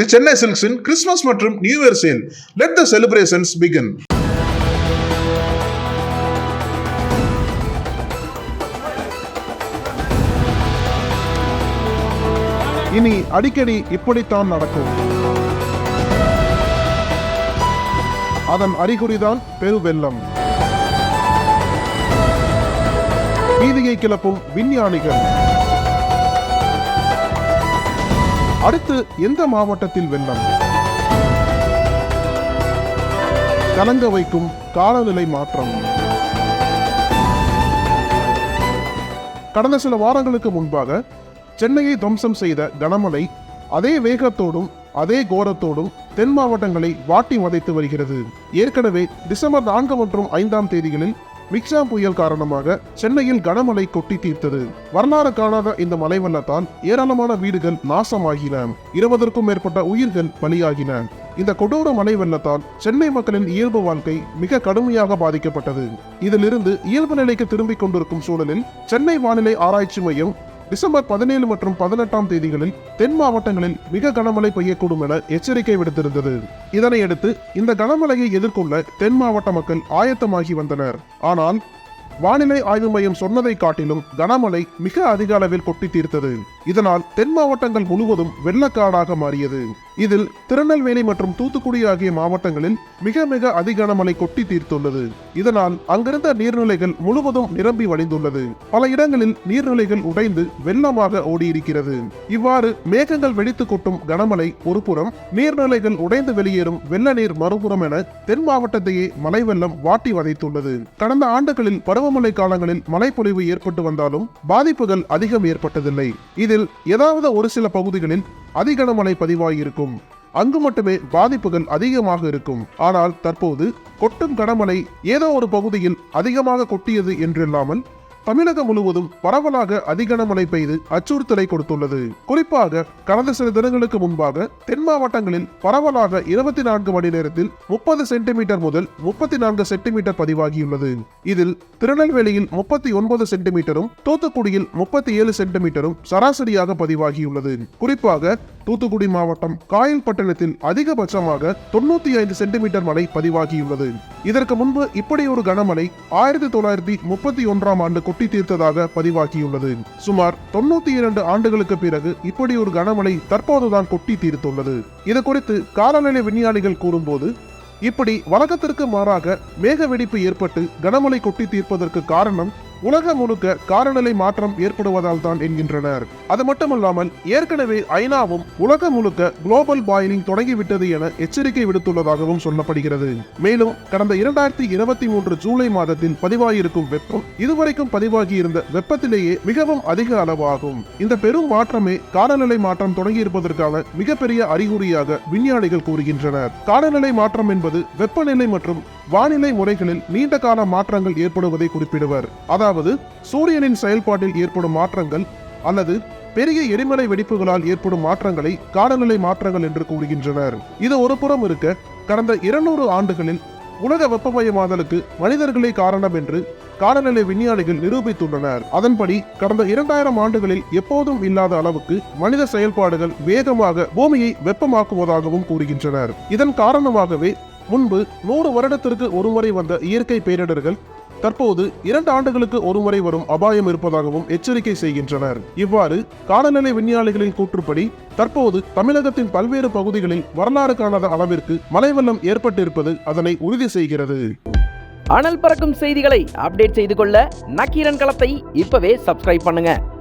தி சென்னை சில்க்ஸின் கிறிஸ்மஸ் மற்றும் new year sale. Let the celebrations begin இனி அடிக்கடி இப்படித்தான் நடக்கும். அதன் அறிகுறிதான் பெருவெள்ளம். வீதியை கிளப்பும் விஞ்ஞானிகள். அடுத்து எந்த மாவட்டத்தில் வெள்ளம்? கலங்க வைக்கும் காலநிலை மாற்றம். கடந்த சில வாரங்களுக்கு முன்பாக சென்னையை துவம்சம் செய்த கனமழை அதே வேகத்தோடும் அதே கோரத்தோடும் தென் மாவட்டங்களை வாட்டி வதைத்து வருகிறது. ஏற்கனவே டிசம்பர் நான்கு மற்றும் ஐந்தாம் தேதிகளில் மிக்சாம் புயல் காரணமாக சென்னையில் கனமழை கொட்டி தீர்த்தது. வரலாறு காணாத இந்த மலை வெள்ளத்தால் ஏராளமான வீடுகள் நாசமாகின. இருபதற்கும் மேற்பட்ட உயிர்கள் பலியாகின. இந்த கொடூர மழை வெள்ளத்தால் சென்னை மக்களின் இயல்பு வாழ்க்கை மிக கடுமையாக பாதிக்கப்பட்டது. இதிலிருந்து இயல்பு நிலைக்கு திரும்பிக் கொண்டிருக்கும் சூழலில் சென்னை வானிலை ஆராய்ச்சி மையம் டிசம்பர் பதினேழு மற்றும் பதினெட்டாம் தேதிகளில் தென் மாவட்டங்களில் மிக கனமழை பெய்யக்கூடும் என எச்சரிக்கை விடுத்திருந்தது. இதனையடுத்து இந்த கனமழையை எதிர்கொள்ள தென் மாவட்ட மக்கள் ஆயத்தமாகி வந்தனர். ஆனால் வானிலை ஆய்வு மையம் சொன்னதை காட்டிலும் கனமழை மிக அதிக அளவில் கொட்டி தீர்த்தது. இதனால் தென் மாவட்டங்கள் முழுவதும் வெள்ளக்காடாக மாறியது. இதில் திருநெல்வேலி மற்றும் தூத்துக்குடி ஆகிய மாவட்டங்களில் மிக மிக அதிக கனமழை கொட்டி தீர்த்துள்ளது. இதனால் அங்கிருந்த நீர்நிலைகள் முழுவதும் நிரம்பி வழிந்துள்ளது. பல இடங்களில் நீர்நிலைகள் உடைந்து வெள்ளமாக ஓடியிருக்கிறது. இவ்வாறு மேகங்கள் வெடித்து கொட்டும் கனமழை ஒருபுறம் நீர்நிலைகள் உடைந்து வெளியேறும் வெள்ள நீர் மறுபுறம் என தென் மாவட்டத்தையே மழை வெள்ளம் வாட்டி வதைத்துள்ளது. கடந்த ஆண்டுகளில் பருவமழை காலங்களில் மழைப்பொழிவு ஏற்பட்டு வந்தாலும் பாதிப்புகள் அதிகம் ஏற்பட்டதில்லை. இதில் ஏதாவது ஒரு சில பகுதிகளில் அதிகனமழை பதிவாகியிருக்கும் அங்கு மட்டுமே பாதிப்புகள் அதிகமாக இருக்கும். ஆனால் தற்போது கொட்டும் கனமழை ஏதோ ஒரு பகுதியில் அதிகமாக கொட்டியது என்றில்லாமல் தமிழகம் முழுவதும் பரவலாக அதிகனமழை பெய்து அச்சுறுத்தலை கொடுத்துள்ளது. குறிப்பாக கடந்த சில தினங்களுக்கு முன்பாக தென் மாவட்டங்களில் பரவலாக இருபத்தி நான்கு மணி நேரத்தில் முப்பது சென்டிமீட்டர் முதல் முப்பத்தி நான்கு சென்டிமீட்டர் பதிவாகியுள்ளது. இதில் திருநெல்வேலியில் முப்பத்தி ஒன்பது சென்டிமீட்டரும் தூத்துக்குடியில் முப்பத்தி ஏழு சென்டிமீட்டரும் சராசரியாக பதிவாகியுள்ளது. குறிப்பாக தூத்துக்குடி மாவட்டம் காயல்பட்டணத்தில் அதிகபட்சமாக தொண்ணூத்தி ஐந்து சென்டிமீட்டர் மழை பதிவாகியுள்ளது. இதற்கு முன்பு இப்படி ஒரு கனமழை ஆயிரத்தி தொள்ளாயிரத்தி முப்பத்தி ஒன்றாம் ஆண்டு கொட்டி தீர்த்ததாக பதிவாகியுள்ளது. சுமார் தொண்ணூத்தி இரண்டு ஆண்டுகளுக்கு பிறகு இப்படி ஒரு கனமழை தற்போதுதான் கொட்டி தீர்த்துள்ளது. இது குறித்து காலநிலை விஞ்ஞானிகள் கூறும்போது இப்படி வழக்கத்திற்கு மாறாக மேக வெடிப்பு ஏற்பட்டு கனமழை கொட்டி தீர்ப்பதற்கு காரணம் உலகம் முழுக்க காலநிலை மாற்றம் ஏற்படுவதால் தான் என்கின்றனர். அது மட்டுமல்லாமல் ஏற்கனவே ஐநாவும் உலகம் முழுக்க குளோபல் பாயிலிங் தொடங்கிவிட்டது என எச்சரிக்கை விடுத்துள்ளதாகவும் சொல்லப்படுகிறது. மேலும் கடந்த இரண்டாயிரத்தி இருபத்தி மூன்று ஜூலை மாதத்தில் பதிவாகியிருக்கும் வெப்பம் இதுவரைக்கும் பதிவாகியிருந்த வெப்பத்திலேயே மிகவும் அதிக அளவாகும். இந்த பெரும் மாற்றமே காலநிலை மாற்றம் தொடங்கியிருப்பதற்கான மிகப்பெரிய அறிகுறியாக விஞ்ஞானிகள் கூறுகின்றனர். காலநிலை மாற்றம் என்பது வெப்பநிலை மற்றும் வானிலை முறைகளில் நீண்ட கால மாற்றங்கள் ஏற்படுவதை குறிப்பிடுவர். அதாவது சூரியனின் செயல்பாட்டில் ஏற்படும் மாற்றங்கள் அல்லது பெரிய எரிமலை வெடிப்புகளால் ஏற்படும் மாற்றங்களை காலநிலை மாற்றங்கள் என்று கூறுகின்றனர். இது ஒரு புறம் இருக்க கடந்த இருநூறு ஆண்டுகளில் உலக வெப்பமயமாதலுக்கு மனிதர்களே காரணம் என்று காலநிலை விஞ்ஞானிகள் நிரூபித்துள்ளனர். அதன்படி கடந்த இரண்டாயிரம் ஆண்டுகளில் எப்போதும் இல்லாத அளவுக்கு மனித செயல்பாடுகள் வேகமாக பூமியை வெப்பமாக்குவதாகவும் கூறுகின்றனர். இதன் காரணமாகவே முன்பு நூறு வருடத்திற்கு ஒருமுறை வந்த இயற்கை பேரிடர்கள் தற்போது இரண்டு ஆண்டுகளுக்கு ஒருமுறை வரும் அபாயம் இருப்பதாகவும் எச்சரிக்கை செய்கின்றனர். இவ்வாறு காலநிலை விஞ்ஞானிகளின் கூற்றுப்படி தற்போது தமிழகத்தின் பல்வேறு பகுதிகளில் வரலாறு காணாத அளவிற்கு மழை வெள்ளம் ஏற்பட்டிருப்பது அதனை உறுதி செய்கிறது. அனல் பறக்கும் செய்திகளை அப்டேட் செய்து கொள்ள நக்கீரன் களத்தை இப்பவே சப்ஸ்கிரைப் பண்ணுங்க.